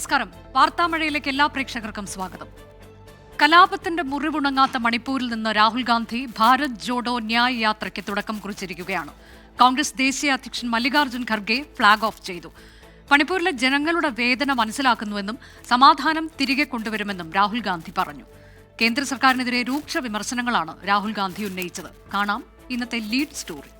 നമസ്കാരം. വാർത്താമഴയിലേക്ക് എല്ലാ പ്രേക്ഷകർക്കും സ്വാഗതം. കലാപത്തിന്റെ മുറിവുണങ്ങാത്ത മണിപ്പൂരിൽ നിന്ന് രാഹുൽ ഗാന്ധി ഭാരത് ജോഡോ ന്യായ് യാത്രയ്ക്ക് തുടക്കം കുറിച്ചിരിക്കുകയാണ്. കോൺഗ്രസ് ദേശീയ അധ്യക്ഷൻ മല്ലികാർജുൻ ഖർഗെ ഫ്ളാഗ് ഓഫ് ചെയ്തു. മണിപ്പൂരിലെ ജനങ്ങളുടെ വേദന മനസ്സിലാക്കുന്നുവെന്നും സമാധാനം തിരികെ കൊണ്ടുവരുമെന്നും രാഹുൽ ഗാന്ധി പറഞ്ഞു. കേന്ദ്ര സർക്കാരിനെതിരെ രൂക്ഷ വിമർശനങ്ങളാണ് രാഹുൽ ഗാന്ധി ഉന്നയിച്ചത്. കാണാം ഇന്നത്തെ ലീഡ് സ്റ്റോറി.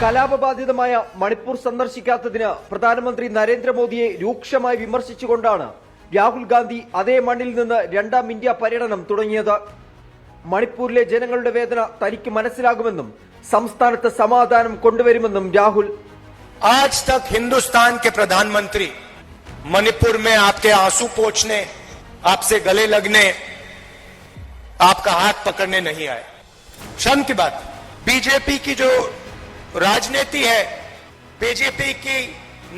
കലാപബാധിതമായ മണിപ്പൂർ സന്ദർശിക്കാത്തതിന് പ്രധാനമന്ത്രി നരേന്ദ്രമോദിയെ രൂക്ഷമായി വിമർശിച്ചുകൊണ്ടാണ് രാഹുൽ ഗാന്ധി അതേ മണ്ണിൽ നിന്ന് രണ്ടാം ഇന്ത്യ പര്യടനം തുടങ്ങിയത് മണിപ്പൂരിലെ ജനങ്ങളുടെ വേദന തനിക്ക് മനസ്സിലാകുമെന്നും സംസ്ഥാനത്ത് സമാധാനം കൊണ്ടുവരുമെന്നും രാഹുൽ आज तक हिंदुस्तान के प्रधानमंत्री मणिपुर में आपके आंसू पोछने आपसे गले लगने आपका हाथ पकड़ने नहीं आए शर्म की बात बीजेपी की जो राजनीति है बीजेपी की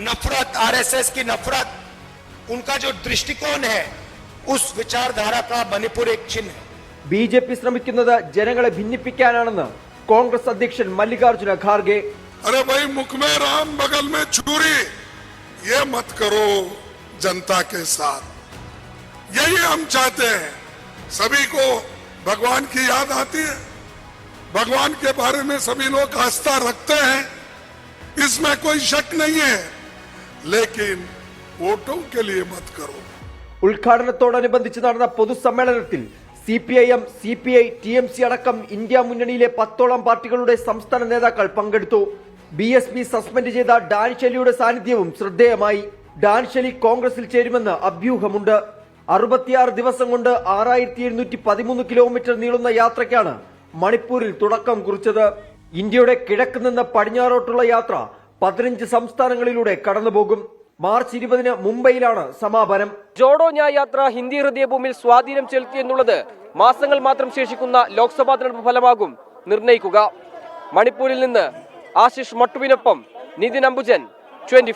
नफरत आरएसएस की नफरत उनका जो दृष्टिकोण है उस विचारधारा का मणिपुर एक चिन्ह है ബി ജെ പി ശ്രമിക്കുന്നത് ജനങ്ങളെ ഭിന്നിപ്പിക്കാനാണെന്ന് കോൺഗ്രസ് അധ്യക്ഷൻ മല്ലികാർജ്ജുന ഖാർഗെ अरे भाई मुख में राम बगल में छुरी ये मत करो जनता के साथ यही हम चाहते हैं सभी को भगवान की याद आती है भगवान के बारे में सभी लोग आस्था रखते हैं इसमें कोई शक नहीं है लेकिन वोटों के लिए मत करो ഉദ്ഘാടനത്തോടനുബന്ധിച്ച് നടന്ന പൊതുസമ്മേളനത്തിൽ C P I M C P I T M C അടക്കം ഇന്ത്യ മുന്നണിയിലെ പത്തോളം പാർട്ടികളുടെ സംസ്ഥാന നേതാക്കൾ പങ്കെടുത്തു ബി എസ് പി സസ്പെൻഡ് ചെയ്ത ഡാൻ ഷെലിയുടെ സാന്നിധ്യവും ശ്രദ്ധേയമായി ഡാൻ ഷെലി കോൺഗ്രസിൽ ചേരുമെന്ന് അഭ്യൂഹമുണ്ട് അറുപത്തിയാറ് ദിവസം കൊണ്ട് ആറായിരത്തി എഴുന്നൂറ്റി പതിമൂന്ന് കിലോമീറ്റർ നീളുന്ന യാത്രയ്ക്കാണ് മണിപ്പൂരിൽ തുടക്കം കുറിച്ചത് ഇന്ത്യയുടെ കിഴക്ക് നിന്ന് പടിഞ്ഞാറോട്ടുള്ള യാത്ര പതിനഞ്ച് സംസ്ഥാനങ്ങളിലൂടെ കടന്നുപോകും. മാർച്ച് ഇരുപതിന് മുംബൈയിലാണ് സമാപനം. ജോഡോ ന്യായ യാത്ര ഹിന്ദി ഹൃദയഭൂമിയിൽ സ്വാധീനം ചെലുത്തി എന്നുള്ളത് മാസങ്ങൾ മാത്രം ശേഷിക്കുന്ന ലോക്സഭാ തെരഞ്ഞെടുപ്പ് ഫലമാകും. നിർണയിക്കുക. മണിപ്പൂരിൽ നിന്ന് ആശിഷ് മട്ടുവിനൊപ്പം നിതിൻ അംബുജൻ ട്വന്റി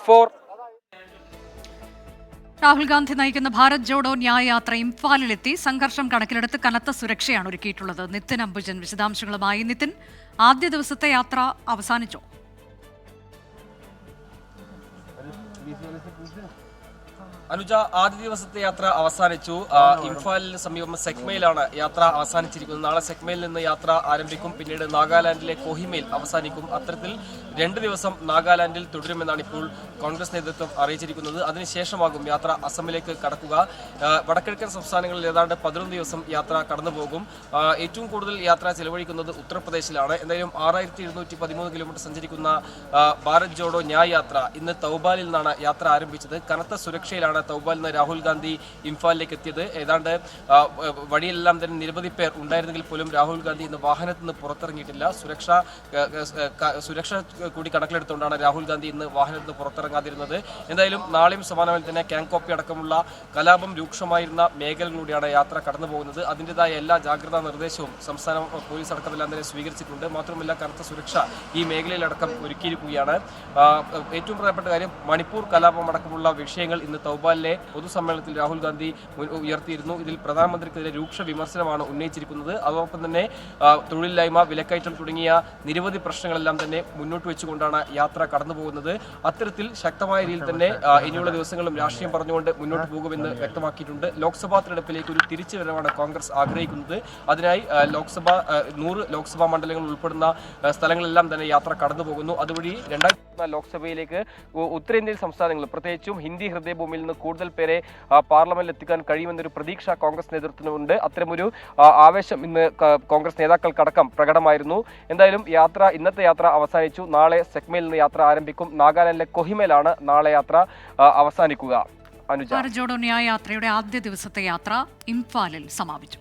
രാഹുൽ ഗാന്ധി നയിക്കുന്ന ഭാരത് ജോഡോ ന്യായയാത്ര ഇംഫാലിലെത്തി സംഘർഷം കണക്കിലെടുത്ത് കനത്ത സുരക്ഷയാണ് ഒരുക്കിയിട്ടുള്ളത്. നിതിൻ അംബുജൻ വിശദാംശങ്ങളുമായി. നിതിൻ ആദ്യ ദിവസത്തെ യാത്ര അവസാനിച്ചോ? അനുജ ആദ്യ ദിവസത്തെ യാത്ര അവസാനിച്ചു. ഇംഫാലിന് സമീപം സെക്മയിലാണ് യാത്ര അവസാനിച്ചിരിക്കുന്നത്. നാളെ സെക്മയിൽ നിന്ന് യാത്ര ആരംഭിക്കും. പിന്നീട് നാഗാലാൻഡിലെ കോഹിമയിൽ അവസാനിക്കും. അത്തരത്തിൽ രണ്ട് ദിവസം നാഗാലാൻഡിൽ തുടരുമെന്നാണ് ഇപ്പോൾ കോൺഗ്രസ് നേതൃത്വം അറിയിച്ചിരിക്കുന്നത്. അതിനുശേഷമാകും യാത്ര അസമിലേക്ക് കടക്കുക. വടക്കിഴക്കൻ സംസ്ഥാനങ്ങളിൽ ഏതാണ്ട് പതിനൊന്ന് ദിവസം യാത്ര കടന്നുപോകും. ഏറ്റവും കൂടുതൽ യാത്ര ചെലവഴിക്കുന്നത് ഉത്തർപ്രദേശിലാണ്. എന്തായാലും ആറായിരത്തി എഴുന്നൂറ്റി പതിമൂന്ന് കിലോമീറ്റർ സഞ്ചരിക്കുന്ന ഭാരത് ജോഡോ ന്യായ് യാത്ര ഇന്ന് തൗബാലിൽ നിന്നാണ് യാത്ര ആരംഭിച്ചത്. കനത്ത സുരക്ഷയിലാണ് തൗബാൽ നിന്ന് രാഹുൽ ഗാന്ധി ഇംഫാലിലേക്ക് എത്തിയത്. ഏതാണ്ട് വഴിയിലെല്ലാം തന്നെ നിരവധി പേർ ഉണ്ടായിരുന്നെങ്കിൽ പോലും രാഹുൽ ഗാന്ധി ഇന്ന് വാഹനത്തിൽ നിന്ന് പുറത്തിറങ്ങിയിട്ടില്ല. സുരക്ഷ സുരക്ഷ കൂടി കണക്കിലെടുത്തുകൊണ്ടാണ് രാഹുൽ ഗാന്ധി ഇന്ന് വാഹനത്തിൽ നിന്ന് പുറത്തിറങ്ങാതിരുന്നത്. എന്തായാലും നാളെയും സമാനമായി തന്നെ കാങ്കോപ്പി അടക്കമുള്ള കലാപം രൂക്ഷമായിരുന്ന മേഖലകളിലൂടെയാണ് യാത്ര കടന്നു പോകുന്നത്. അതിന്റെതായ എല്ലാ ജാഗ്രതാ നിർദ്ദേശവും സംസ്ഥാന പോലീസ് അടക്കമെല്ലാം തന്നെ സ്വീകരിച്ചിട്ടുണ്ട്. മാത്രമല്ല കനത്ത സുരക്ഷ ഈ മേഖലയിലടക്കം ഒരുക്കിയിരിക്കുകയാണ്. ഏറ്റവും പ്രധാനപ്പെട്ട കാര്യം മണിപ്പൂർ കലാപം അടക്കമുള്ള വിഷയങ്ങൾ ഇന്ന് തൗബാലിലെ പൊതുസമ്മേളനത്തിൽ രാഹുൽ ഗാന്ധി ഉയർത്തിയിരുന്നു. ഇതിൽ പ്രധാനമന്ത്രിക്കെതിരെ രൂക്ഷ വിമർശനമാണ് ഉന്നയിച്ചിരിക്കുന്നത്. അതോടൊപ്പം തന്നെ തൊഴിലില്ലായ്മ വിലക്കയറ്റം തുടങ്ങിയ നിരവധി പ്രശ്നങ്ങളെല്ലാം തന്നെ മുന്നോട്ട് വെച്ചുകൊണ്ടാണ് യാത്ര കടന്നുപോകുന്നത്. അത്തരത്തിൽ ശക്തമായ രീതിയിൽ തന്നെ ഇനിയുള്ള ദിവസങ്ങളും രാഷ്ട്രീയം പറഞ്ഞുകൊണ്ട് മുന്നോട്ട് പോകുമെന്ന് വ്യക്തമാക്കിയിട്ടുണ്ട്. ലോക്സഭാ തെരഞ്ഞെടുപ്പിലേക്ക് ഒരു തിരിച്ചുവരവാണ് കോൺഗ്രസ് ആഗ്രഹിക്കുന്നത്. അതിനായി ലോക്സഭാ നൂറ് ലോക്സഭാ മണ്ഡലങ്ങൾ ഉൾപ്പെടുന്ന സ്ഥലങ്ങളെല്ലാം തന്നെ യാത്ര കടന്നു പോകുന്നു അതുവഴി രണ്ടായിരത്തി ലോക്സഭയിലേക്ക് ഉത്തരേന്ത്യൻ സംസ്ഥാനങ്ങൾ പ്രത്യേകിച്ചും ഹിന്ദി ഹൃദയഭൂമിയിൽ നിന്ന് കൂടുതൽ പേരെ പാർലമെന്റിൽ എത്തിക്കാൻ കഴിയുമെന്നൊരു പ്രതീക്ഷ കോൺഗ്രസ് നേതൃത്വത്തിനുണ്ട്. അത്തരമൊരു ആവേശം ഇന്ന് കോൺഗ്രസ് നേതാക്കൾക്കടക്കം പ്രകടമായിരുന്നു. എന്തായാലും യാത്ര ഇന്നത്തെ യാത്ര അവസാനിച്ചു. നാളെ സെക്മയിൽ നിന്ന് യാത്ര ആരംഭിക്കും. നാഗാലാൻഡിലെ കൊഹിമയിലാണ് നാളെ യാത്ര അവസാനിക്കുക. അനുജ. ജോഡോ ന്യായ യാത്രയുടെ ആദ്യ ദിവസത്തെ യാത്ര ഇംഫാലിൽ സമാപിച്ചു.